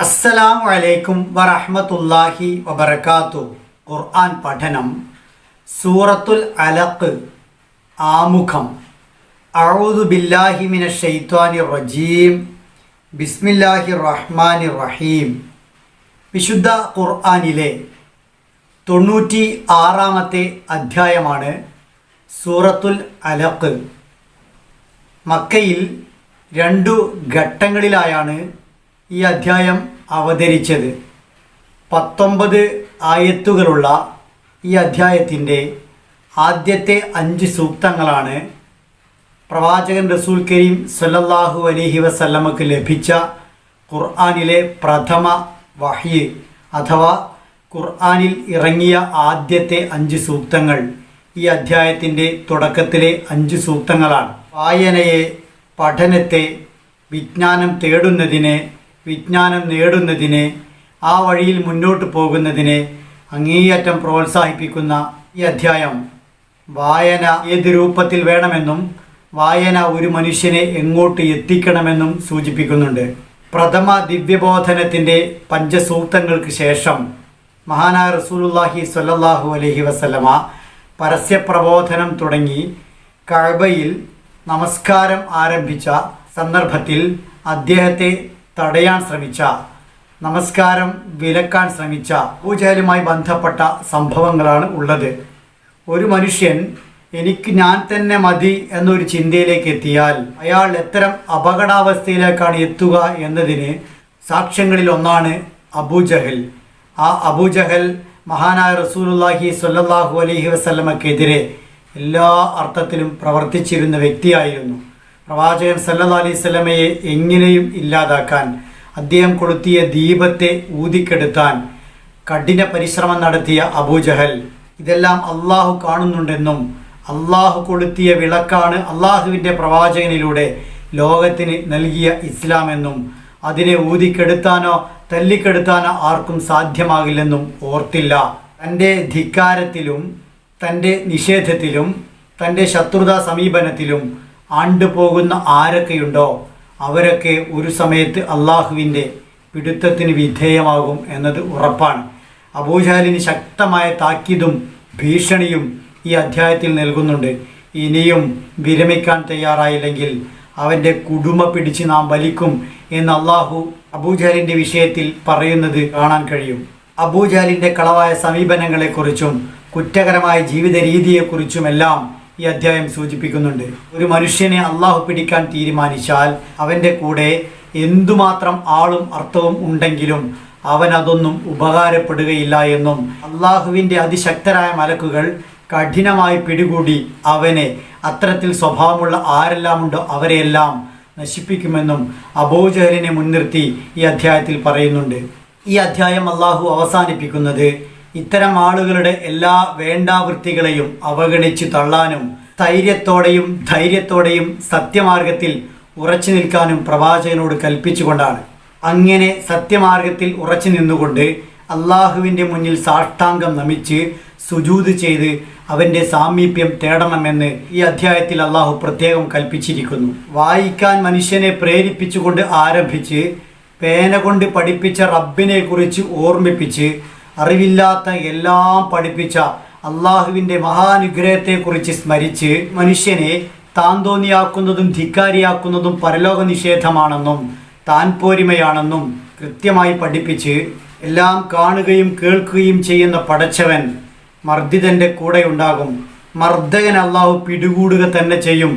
അസ്സലാമു അലൈക്കും വറഹ്മത്തുള്ളാഹി വബറകാത്തു. ഖുർആൻ പഠനം. സൂറത്തുൽ അലഖ് ആമുഖം. അഊദു ബില്ലാഹി മിനശ് ശൈത്വാനിർ റജീം. ബിസ്മില്ലാഹിർ റഹ്മാനിർ റഹീം. വിശുദ്ധ ഖുർആനിലെ തൊണ്ണൂറ്റി ആറാമത്തെ അധ്യായമാണ് സൂറത്തുൽ അലഖ്. മക്കയിൽ രണ്ടു ഘട്ടങ്ങളിലായാണ് ഈ അധ്യായം അവതരിച്ചത്. പത്തൊമ്പത് ആയത്തുകളുള്ള ഈ അധ്യായത്തിന്റെ ആദ്യത്തെ അഞ്ച് സൂക്തങ്ങളാണ് പ്രവാചകൻ റസൂൽ കരീം സല്ലല്ലാഹു അലഹി വസല്ലമക്ക് ലഭിച്ച ഖുർആാനിലെ പ്രഥമ വഹ്യ് അഥവാ ഖുർആാനിൽ ഇറങ്ങിയ ആദ്യത്തെ അഞ്ച് സൂക്തങ്ങൾ ഈ അധ്യായത്തിന്റെ തുടക്കത്തിലെ അഞ്ച് സൂക്തങ്ങളാണ്. വായനയെ പഠനത്തെ വിജ്ഞാനം തേടുന്നതിന് വിജ്ഞാനം നേടുന്നതിന് ആ വഴിയിൽ മുന്നോട്ട് പോകുന്നതിന് അങ്ങേയറ്റം പ്രോത്സാഹിപ്പിക്കുന്ന ഈ അധ്യായം. വായന ഏത് രൂപത്തിൽ വേണമെന്നും വായന ഒരു മനുഷ്യനെ എങ്ങോട്ട് എത്തിക്കണമെന്നും സൂചിപ്പിക്കുന്നുണ്ട്. പ്രഥമ ദിവ്യബോധനത്തിന്റെ പഞ്ചസൂക്തങ്ങൾക്ക് ശേഷം മഹാനായ റസൂലുല്ലാഹി സ്വല്ലല്ലാഹു അലൈഹി വസല്ലമ പരസ്യപ്രബോധനം തുടങ്ങി കഴബയിൽ നമസ്കാരം ആരംഭിച്ച സന്ദർഭത്തിൽ അദ്ദേഹത്തെ തടയാൻ ശ്രമിച്ച നമസ്കാരം വിലക്കാൻ ശ്രമിച്ച പൂജലുമായി ബന്ധപ്പെട്ട സംഭവങ്ങളാണ് ഉള്ളത്. ഒരു മനുഷ്യൻ എനിക്ക് ഞാൻ തന്നെ മതി എന്നൊരു ചിന്തയിലേക്ക് എത്തിയാൽ അയാൾ എത്തരം അപകടാവസ്ഥയിലേക്കാണ് എത്തുക എന്നതിന് സാക്ഷ്യങ്ങളിൽ ഒന്നാണ് അബൂജഹൽ. ആ അബൂജഹൽ മഹാനായ റസൂലുല്ലാഹി സല്ലാഹു അലഹി വസ്ലമക്കെതിരെ എല്ലാ അർത്ഥത്തിലും പ്രവർത്തിച്ചിരുന്ന വ്യക്തിയായിരുന്നു. പ്രവാചകൻ സല്ലാ അലൈഹി സ്വലമയെ എങ്ങനെയും ഇല്ലാതാക്കാൻ അദ്ദേഹം കൊളുത്തിയ ദീപത്തെ ഊതിക്കെടുത്താൻ കഠിന പരിശ്രമം നടത്തിയ അബൂജഹൽ ഇതെല്ലാം അള്ളാഹു കാണുന്നുണ്ടെന്നും അള്ളാഹു കൊളുത്തിയ വിളക്കാണ് അള്ളാഹുവിന്റെ പ്രവാചകനിലൂടെ ലോകത്തിന് നൽകിയ ഇസ്ലാമെന്നും അതിനെ ഊതിക്കെടുത്താനോ തല്ലിക്കെടുത്താനോ ആർക്കും സാധ്യമാകില്ലെന്നും ഓർത്തില്ല. തന്റെ ധിക്കാരത്തിലും തന്റെ നിഷേധത്തിലും തന്റെ ശത്രുതാ സമീപനത്തിലും ആണ്ടുപോകുന്ന ആരൊക്കെയുണ്ടോ അവരൊക്കെ ഒരു സമയത്ത് അള്ളാഹുവിന്റെ പിടുത്തത്തിന് വിധേയമാകും എന്നത് ഉറപ്പാണ്. അബൂജാലിന് ശക്തമായ താക്കീതും ഭീഷണിയും ഈ അധ്യായത്തിൽ നൽകുന്നുണ്ട്. ഇനിയും വിരമിക്കാൻ തയ്യാറായില്ലെങ്കിൽ അവന്റെ കുടുമ പിടിച്ച് നാം വലിക്കും എന്ന് അള്ളാഹു അബൂജാലിന്റെ വിഷയത്തിൽ പറയുന്നത് കാണാൻ കഴിയും. അബൂജാലിന്റെ കളവായ സമീപനങ്ങളെക്കുറിച്ചും കുറ്റകരമായ ജീവിത രീതിയെക്കുറിച്ചുമെല്ലാം ഈ അധ്യായം സൂചിപ്പിക്കുന്നുണ്ട്. ഒരു മനുഷ്യനെ അള്ളാഹു പിടിക്കാൻ തീരുമാനിച്ചാൽ അവന്റെ കൂടെ എന്തുമാത്രം ആളും അർത്ഥവും ഉണ്ടെങ്കിലും അവൻ അതൊന്നും ഉപകാരപ്പെടുകയില്ല എന്നും അള്ളാഹുവിന്റെ അതിശക്തരായ മലക്കുകൾ കഠിനമായി പിടികൂടി അവനെ അത്തരത്തിൽ സ്വഭാവമുള്ള ആരെല്ലാമുണ്ടോ അവരെയെല്ലാം നശിപ്പിക്കുമെന്നും അബൂജഹലിനെ മുൻനിർത്തി ഈ അധ്യായത്തിൽ പറയുന്നുണ്ട്. ഈ അധ്യായം അള്ളാഹു അവസാനിപ്പിക്കുന്നത് ഇത്തരം ആളുകളുടെ എല്ലാ വേണ്ടാവൃത്തികളെയും അവഗണിച്ച് തള്ളാനും സ്ഥൈര്യത്തോടെയും ധൈര്യത്തോടെയും സത്യമാർഗത്തിൽ ഉറച്ചു നിൽക്കാനും പ്രവാചകനോട് കൽപ്പിച്ചുകൊണ്ടാണ്. അങ്ങനെ സത്യമാർഗത്തിൽ ഉറച്ചു നിന്നുകൊണ്ട് അള്ളാഹുവിന്റെ മുന്നിൽ സാഷ്ടാംഗം നമിച്ച് സുജൂത് ചെയ്ത് അവന്റെ സാമീപ്യം തേടണമെന്ന് ഈ അധ്യായത്തിൽ അള്ളാഹു പ്രത്യേകം കൽപ്പിച്ചിരിക്കുന്നു. വായിക്കാൻ മനുഷ്യനെ പ്രേരിപ്പിച്ചുകൊണ്ട് ആരംഭിച്ച് പേന കൊണ്ട് പഠിപ്പിച്ച റബ്ബിനെ കുറിച്ച് ഓർമ്മിപ്പിച്ച് അറിവില്ലാത്ത എല്ലാം പഠിപ്പിച്ച അള്ളാഹുവിന്റെ മഹാനുഗ്രഹത്തെക്കുറിച്ച് സ്മരിച്ച് മനുഷ്യനെ താൻ തോന്നിയാക്കുന്നതും ധിക്കാരിയാക്കുന്നതും പരലോക നിഷേധമാണെന്നും താൻ പോരിമയാണെന്നും കൃത്യമായി പഠിപ്പിച്ച് എല്ലാം കാണുകയും കേൾക്കുകയും ചെയ്യുന്ന പടച്ചവൻ മർദ്ദിതന്റെ കൂടെ ഉണ്ടാകും മർദ്ദകൻ അള്ളാഹു പിടികൂടുക തന്നെ ചെയ്യും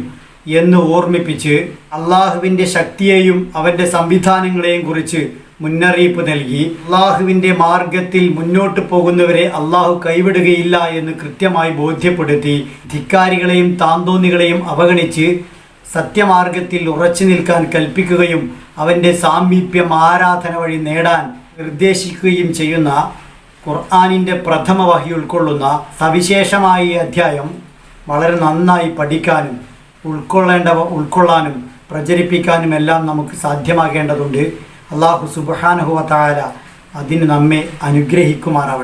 എന്ന് ഓർമ്മിപ്പിച്ച് അള്ളാഹുവിന്റെ ശക്തിയെയും അവന്റെ സംവിധാനങ്ങളെയും കുറിച്ച് മുന്നറിയിപ്പ് നൽകി. അള്ളാഹുവിന്റെ മാർഗത്തിൽ മുന്നോട്ട് പോകുന്നവരെ അള്ളാഹു കൈവിടുകയില്ല എന്ന് കൃത്യമായി ബോധ്യപ്പെടുത്തി ധിക്കാരികളെയും താന്തോന്നികളെയും അവഗണിച്ച് സത്യമാർഗത്തിൽ ഉറച്ചു നിൽക്കാൻ കൽപ്പിക്കുകയും അവന്റെ സാമീപ്യം ആരാധന വഴി നേടാൻ നിർദ്ദേശിക്കുകയും ചെയ്യുന്ന ഖുർആാനിന്റെ പ്രഥമ വഹി ഉൾക്കൊള്ളുന്ന സവിശേഷമായ ഈ അധ്യായം വളരെ നന്നായി പഠിക്കാനും ഉൾക്കൊള്ളേണ്ടവ ഉൾക്കൊള്ളാനും പ്രചരിപ്പിക്കാനും എല്ലാം നമുക്ക് സാധ്യമാകേണ്ടതുണ്ട്. അള്ളാഹു സുബാനുഹുവ താല അതിന് നമ്മെ അനുഗ്രഹിക്കുമാറാവട്ടെ.